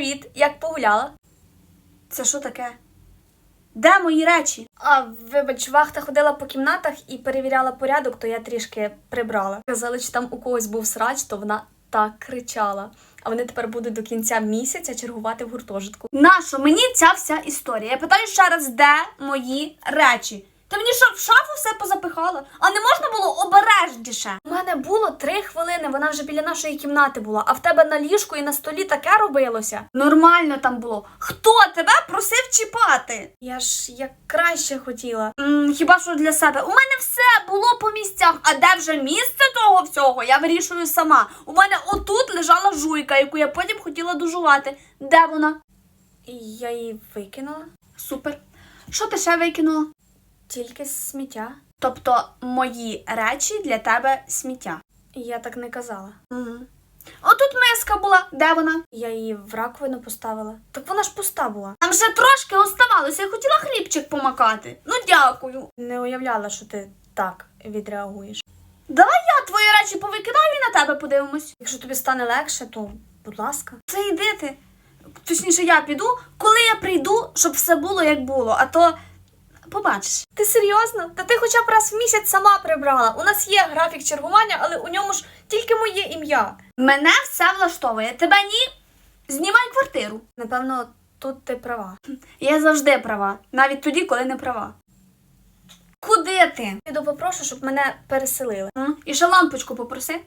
Привіт, як погуляла? Це що таке? Де мої речі? А, вибач, вахта ходила по кімнатах і перевіряла порядок, то я трішки прибрала. Казали, що там у когось був срач, то вона так кричала. А вони тепер будуть до кінця місяця чергувати в гуртожитку. Нащо мені ця вся історія? Я питаю ще раз, де мої речі? Ти мені що, в шафу все позапихала? А не можна було обережніше? У мене було три хвилини, вона вже біля нашої кімнати була, а в тебе на ліжку і на столі таке робилося. Нормально там було. Хто тебе просив чіпати? Я ж як краще хотіла. м хіба що для себе? У мене все було по місцях. А де вже місце того всього? Я вирішую сама. У мене отут лежала жуйка, яку я потім хотіла дожувати. Де вона? Я її викинула. Супер. Що ти ще викинула? Тільки сміття. Тобто мої речі для тебе сміття. Я так не казала. Угу. Отут миска була. Де вона? Я її в раковину поставила. Так вона ж пуста була. Там ще трошки оставалося. Я хотіла хлібчик помакати. Ну дякую. Не уявляла, що ти так відреагуєш. Давай я твої речі повикидаю і на тебе подивимось. Якщо тобі стане легше, то будь ласка. Це йди ти. Точніше, я піду, коли я прийду, щоб все було як було, а то. Побачиш. Ти серйозно? Та ти хоча б раз в місяць сама прибрала. У нас є графік чергування, але у ньому ж тільки моє ім'я. Мене все влаштовує. Тебе ні? Знімай квартиру. Напевно, тут ти права. Я завжди права, навіть тоді, коли не права. Куди ти? Піду попрошу, щоб мене переселили. М? І ще лампочку попроси.